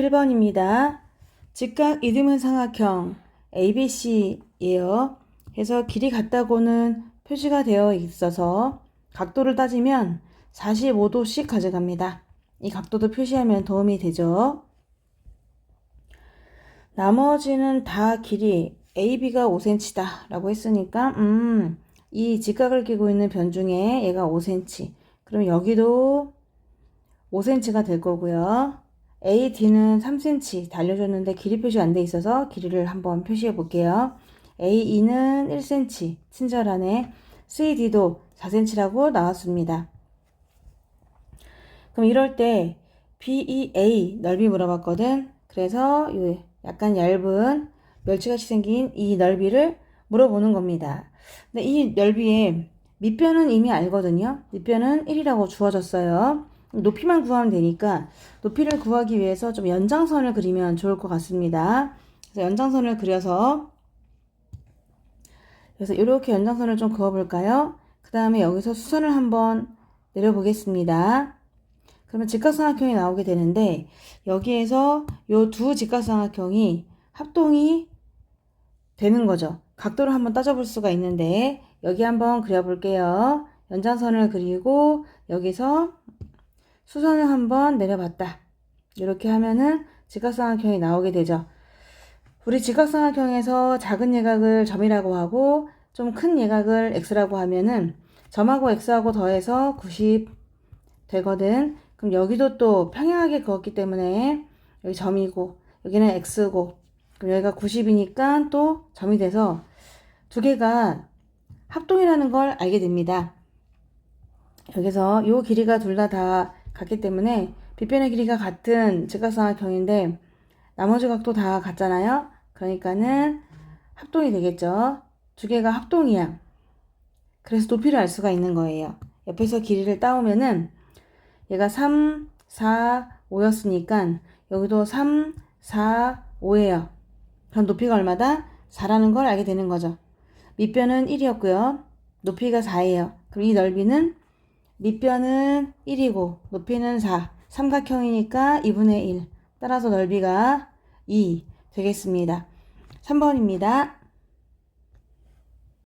1번입니다. 직각 이등분 삼각형 ABC예요. 그래서 길이 같다고는 표시가 되어 있어서 각도를 따지면 45도씩 가져갑니다. 이 각도도 표시하면 도움이 되죠. 나머지는 다 길이 AB가 5cm다 라고 했으니까 음, 이 직각을 끼고 있는 변 중에 얘가 5cm 그럼 여기도 5cm가 될 거고요. AD는 3cm 달려줬는데 길이 표시 안 돼 있어서 길이를 한번 표시해 볼게요. AE는 1cm 친절하네. CD도 4cm라고 나왔습니다. 그럼 이럴 때 BEA 넓이 물어봤거든. 그래서 요 약간 얇은 멸치같이 생긴 이 넓이를 물어보는 겁니다. 근데 이 넓이의 밑변은 이미 알거든요. 밑변은 1이라고 주어졌어요. 높이만 구하면 되니까 높이를 구하기 위해서 좀 연장선을 그리면 좋을 것 같습니다. 그래서 연장선을 그려서 그래서 이렇게 연장선을 좀 그어볼까요? 그 다음에 여기서 수선을 한번 내려보겠습니다. 그러면 직각삼각형이 나오게 되는데 여기에서 이 두 직각삼각형이 합동이 되는 거죠. 각도를 한번 따져볼 수가 있는데 여기 한번 그려볼게요. 연장선을 그리고 여기서 수선을 한번 내려봤다. 이렇게 하면은 직각삼각형이 나오게 되죠. 우리 직각삼각형에서 작은 예각을 점이라고 하고 좀 큰 예각을 x라고 하면은 점하고 x하고 더해서 90 되거든. 그럼 여기도 또 평행하게 그었기 때문에 여기 점이고 여기는 x고 그럼 여기가 90이니까 또 점이 돼서 두 개가 합동이라는 걸 알게 됩니다. 여기서 요 길이가 둘 다 다 같기 때문에 빗변의 길이가 같은 직각삼각형인데 나머지 각도 다 같잖아요. 그러니까는 합동이 되겠죠. 두 개가 합동이야. 그래서 높이를 알 수가 있는 거예요. 옆에서 길이를 따오면은 얘가 3, 4, 5였으니까 여기도 3, 4, 5예요. 그럼 높이가 얼마다? 4라는 걸 알게 되는 거죠. 밑변은 1이었고요. 높이가 4예요. 그럼 이 넓이는 밑변은 1이고 높이는 4. 삼각형이니까 2분의 1. 따라서 넓이가 2 되겠습니다. 3번입니다.